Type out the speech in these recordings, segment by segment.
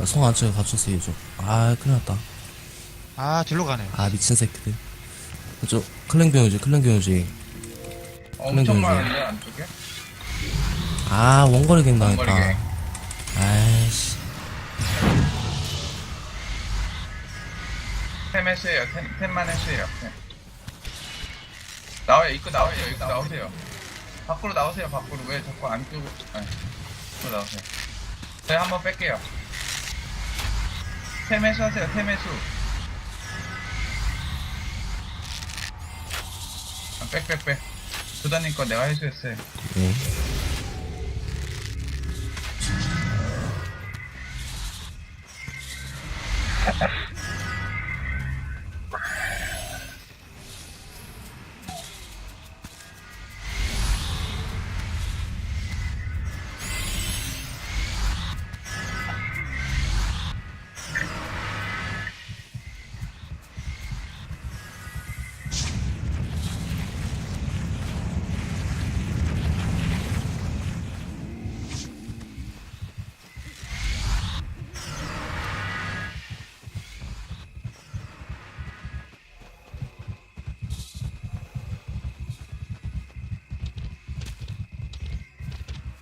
아, 성 안쪽에 갇혔어 얘 좀. 아 큰일 났다. 아 딜로 가네 아 미친 새끼들. 저 클랭 병이지 클랭 병이지. 엄청. 많은데 안쪽에? 아 원거리 갱 당했다. 원거리 갱. 아이씨. 템 해시에요. 템, 템만 해시에요. 템. 나와요. 입구 나와요. 입구 나오세요. 밖으로 나오세요. 밖으로. 왜 자꾸 안쪽으로. 아니, 밖으로 나오세요. 저희 한번 뺄게요. 템 해시 하세요. 템 해수. 아, 빽, 빽, 빽. 조다님 거 내가 해수했어요. 네.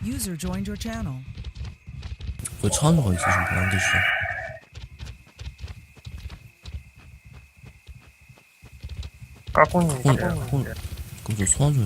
User joined your channel. 왜 차은우가 있어 지금 안 계시죠? 까꿍이 혼, 혼. 그럼 저 소환 좀